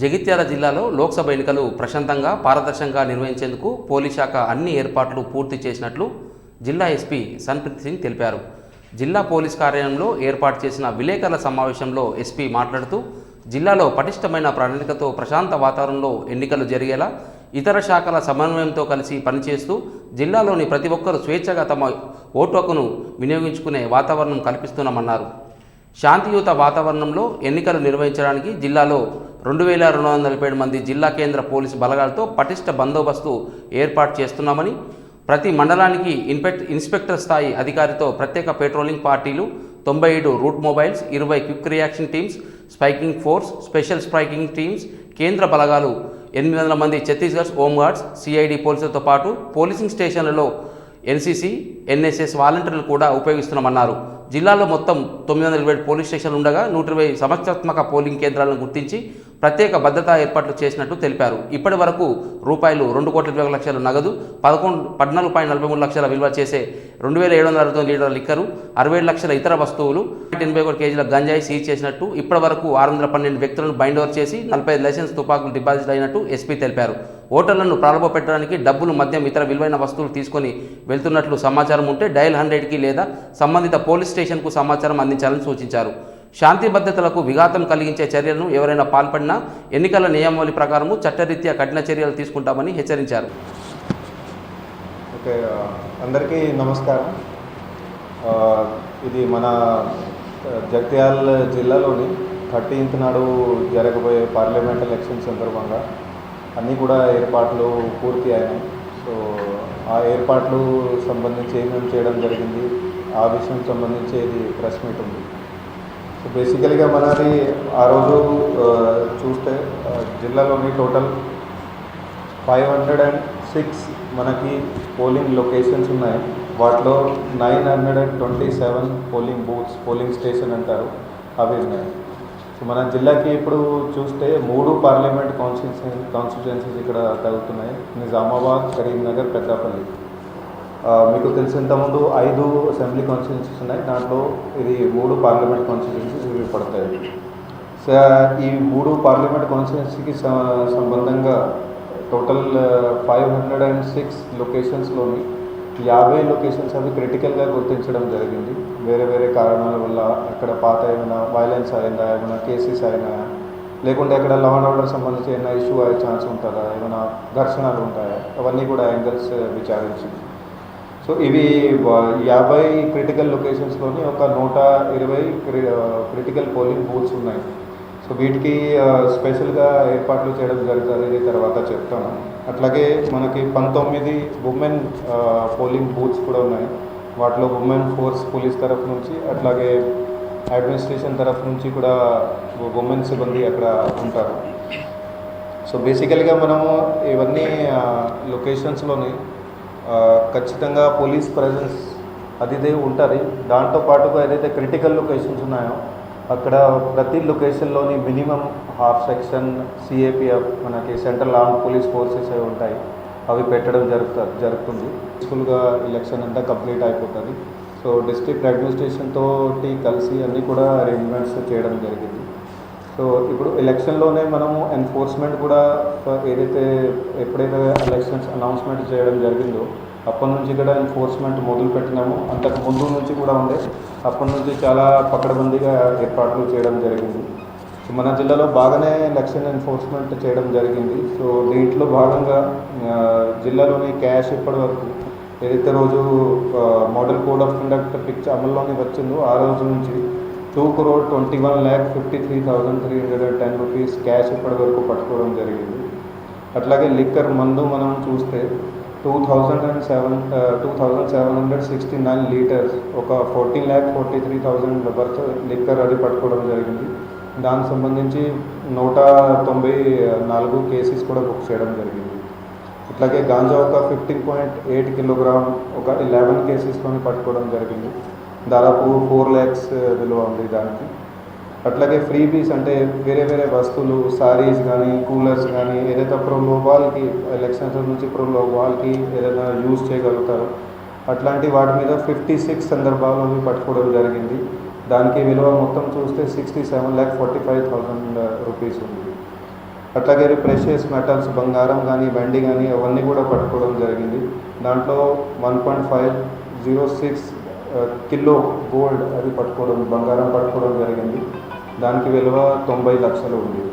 జగిత్యాల జిల్లాలో లోక్సభ ఎన్నికలు ప్రశాంతంగా పారదర్శకంగా నిర్వహించేందుకు పోలీస్ శాఖ అన్ని ఏర్పాట్లు పూర్తి చేసినట్లు జిల్లా ఎస్పీ సన్ప్రీత్ సింగ్ తెలిపారు. జిల్లా పోలీస్ కార్యాలయంలో ఏర్పాటు చేసిన విలేకరుల సమావేశంలో ఎస్పీ మాట్లాడుతూ జిల్లాలో పటిష్టమైన ప్రణాళికతో ప్రశాంత వాతావరణంలో ఎన్నికలు జరిగేలా ఇతర శాఖల సమన్వయంతో కలిసి పనిచేస్తూ జిల్లాలోని ప్రతి ఒక్కరూ స్వేచ్ఛగా తమ ఓటు హక్కును వినియోగించుకునే వాతావరణం కల్పిస్తున్నామన్నారు. శాంతియుత వాతావరణంలో ఎన్నికలు నిర్వహించడానికి జిల్లాలో రెండు వేల రెండు వందల నలభై ఏడు మంది జిల్లా కేంద్ర పోలీసు బలగాలతో పటిష్ట బందోబస్తు ఏర్పాటు చేస్తున్నామని ప్రతి మండలానికి ఇన్పెక్ట్ ఇన్స్పెక్టర్ స్థాయి అధికారితో ప్రత్యేక పెట్రోలింగ్ పార్టీలు తొంభై ఏడు రూట్ మొబైల్స్ ఇరవై quick reaction teams striking force special striking teams కేంద్ర బలగాలు ఎనిమిది వందల మంది ఛత్తీస్గఢ్ హోంగార్డ్స్ సిఐడి పోలీసులతో పాటు పోలీసింగ్ స్టేషన్లలో ఎన్సీసీ ఎన్ఎస్ఎస్ వాలంటీర్లు కూడా ఉపయోగిస్తున్నామన్నారు. జిల్లాలో మొత్తం తొమ్మిది వందల ఇరవై పోలీస్ స్టేషన్లు ఉండగా నూట ఇరవై సమస్యాత్మక పోలింగ్ కేంద్రాలను గుర్తించి ప్రత్యేక భద్రతా ఏర్పాట్లు చేసినట్టు తెలిపారు. ఇప్పటి వరకు రూపాయలు రెండు కోట్ల ఇరవై లక్షలు నగదు పదకొండు పద్నాలుగు పాయింట్ నలభై మూడు లక్షల విలువ చేసే రెండు వేల ఏడు వందల అరవై తొమ్మిది లీటర్ల లిక్కరు అరవై ఏడు లక్షల ఇతర వస్తువులు ఎనభై ఒకటి కేజీల గంజాయి సీజ్ చేసినట్టు ఇప్పటి వరకు ఆరు వందల పన్నెండు వ్యక్తులను బైండ్ ఓవర్ చేసి నలభై ఐదు లైసెన్స్ తుపాకులు డిపాజిట్ అయినట్టు ఎస్పీ తెలిపారు. ఓటర్లను ప్రారంభ పెట్టడానికి డబ్బులు మద్యం ఇతర విలువైన వస్తువులు తీసుకొని వెళ్తున్నట్లు సమాచారం ఉంటే డయల్ హండ్రెడ్కి లేదా సంబంధిత పోలీస్ స్టేషన్కు సమాచారం అందించాలని సూచించారు. శాంతి భద్రతలకు విఘాతం కలిగించే చర్యలను ఎవరైనా పాల్పడినా ఎన్నికల నియమావళి ప్రకారము చట్టరీత్యా కఠిన చర్యలు తీసుకుంటామని హెచ్చరించారు. ఓకే అందరికీ నమస్కారం. ఇది మన ఆ, జగిత్యాల జిల్లాలోని థర్టీన్త్ నాడు జరగబోయే పార్లమెంట్ ఎలక్షన్ సందర్భంగా అన్నీ కూడా ఏర్పాట్లు పూర్తి అయినాయి. సో ఆ ఏర్పాట్లు సంబంధించి ఏమేమి చేయడం జరిగింది ఆ విషయం సంబంధించి ఇది ప్రెస్ మీట్ ఉంది. బేసికల్గా మనది ఆ రోజు చూస్తే జిల్లాలోని total five hundred and six మనకి పోలింగ్ లొకేషన్స్ ఉన్నాయి. వాటిలో nine hundred and twenty seven polling booths polling station అంటారు. అవి ఉన్నాయి. సో మన జిల్లాకి ఇప్పుడు చూస్తే మూడు పార్లమెంట్ కాన్స్టిట్యూన్సీ కాన్స్టిట్యున్సీస్ ఇక్కడ తగ్గుతున్నాయి నిజామాబాద్ కరీంనగర్ పెద్దపల్లి. మీకు తెలిసి ఇంతకుముందు ఐదు అసెంబ్లీ కాన్స్టిట్యూన్సీస్ ఉన్నాయి. దాంట్లో ఇది మూడు పార్లమెంట్ కాన్స్టిట్యూన్సీస్ ఇవి పడతాయి. ఈ మూడు పార్లమెంట్ కాన్స్టిట్యున్సీకి సంబంధంగా total five hundred and six లొకేషన్స్లోని యాభై లొకేషన్స్ అవి క్రిటికల్గా గుర్తించడం జరిగింది. వేరే వేరే కారణాల వల్ల అక్కడ పాత ఏమైనా వైలెన్స్ అయిందా ఏమైనా కేసెస్ అయినాయా లేకుంటే అక్కడ లా అండ్ ఆర్డర్ సంబంధించి ఏమైనా ఇష్యూ అయ్యే ఛాన్స్ ఉంటుందా ఏమైనా ఘర్షణలు ఉంటాయా అవన్నీ కూడా యాంగిల్స్ విచారించింది. సో ఇవి యాభై క్రిటికల్ లొకేషన్స్లోని ఒక నూట ఇరవై క్రిటికల్ పోలింగ్ బూత్స్ ఉన్నాయి. సో వీటికి స్పెషల్గా ఏర్పాట్లు చేయడం జరుగుతుంది. తర్వాత చెప్తాను. అట్లాగే మనకి పంతొమ్మిది ఉమెన్ పోలింగ్ బూత్స్ కూడా ఉన్నాయి. వాటిలో ఉమెన్ ఫోర్స్ పోలీస్ తరఫు నుంచి అట్లాగే అడ్మినిస్ట్రేషన్ తరఫు నుంచి కూడా ఉమెన్ సిబ్బంది అక్కడ ఉంటారు. సో బేసికల్గా మనము ఇవన్నీ లొకేషన్స్లోని ఖచ్చితంగా పోలీస్ ప్రజెన్స్ అదిదే ఉంటుంది. దాంతో పాటుగా ఏదైతే క్రిటికల్ లొకేషన్స్ ఉన్నాయో అక్కడ ప్రతి లొకేషన్లోని మినిమం హాఫ్ సెక్షన్ సిఏపిఎఫ్ మనకి సెంట్రల్ ఆర్మ్ పోలీస్ ఫోర్సెస్ అవి ఉంటాయి. అవి పెట్టడం జరుగుతుంది. జరుగుతుంది పీస్ఫుల్గా ఎలక్షన్ అంతా కంప్లీట్ అయిపోతుంది. సో డిస్ట్రిక్ట్ అడ్మినిస్ట్రేషన్తో తోటి కలిసి అన్నీ కూడా అరేంజ్మెంట్స్ చేయడం జరిగింది. సో ఇప్పుడు ఎలక్షన్లోనే మనము ఎన్ఫోర్స్మెంట్ కూడా ఏదైతే ఎప్పుడైతే ఎలక్షన్స్ అనౌన్స్మెంట్ చేయడం జరిగిందో అప్పటి నుంచి కూడా ఎన్ఫోర్స్మెంట్ మొదలు పెట్టినాము. అంతకు ముందు నుంచి కూడా ఉండే అప్పటి నుంచి చాలా పకడబందీగా ఏర్పాట్లు చేయడం జరిగింది. సో మన జిల్లాలో బాగానే ఎలక్షన్ ఎన్ఫోర్స్మెంట్ చేయడం జరిగింది. సో దీంట్లో భాగంగా జిల్లాలోని క్యాష్ ఇప్పటి వరకు ఏదైతే రోజు model code of conduct picture అమల్లోనే వచ్చిందో ఆ రోజు నుంచి two crore twenty one lakh fifty three thousand three hundred and ten rupees cash ఇప్పటి వరకు పట్టుకోవడం జరిగింది. అట్లాగే లిక్కర్ మందు మనం చూస్తే two thousand and seven two thousand seven hundred sixty nine litres ఒక fourteen lakh forty three thousand worth liquor అది పట్టుకోవడం జరిగింది. దానికి సంబంధించి నూట తొంభై నాలుగు కేసెస్ కూడా బుక్ చేయడం జరిగింది. అట్లాగే గాంజా ఒక ఫిఫ్టీన్ పాయింట్ ఎయిట్ కిలోగ్రామ్ ఒక ఎలెవెన్ కేసెస్లోని పట్టుకోవడం జరిగింది. దాదాపు ఫోర్ ల్యాక్స్ uh, విలువ ఉంది దానికి. అట్లాగే ఫ్రీ పీస్ అంటే వేరే వేరే వస్తువులు సారీస్ కానీ కూలర్స్ కానీ ఏదైతే వాళ్ళకి ఎలక్షన్స్ నుంచి వాళ్ళకి ఏదైనా యూజ్ చేయగలుగుతారో. అట్లాంటి వాటి మీద ఫిఫ్టీ సిక్స్ సందర్భాల్లో పట్టుకోవడం జరిగింది. దానికి విలువ మొత్తం చూస్తే sixty seven lakh forty five thousand rupees ఉంది. అట్లాగే ప్రెషియస్ మెటల్స్ బంగారం కానీ వెండి కానీ అవన్నీ కూడా పట్టుకోవడం జరిగింది. దాంట్లో one point five zero six kilo gold అది పట్టుకోవడం బంగారం పట్టుకోవడం జరిగింది. దానికి విలువ తొంభై లక్షలు ఉంది.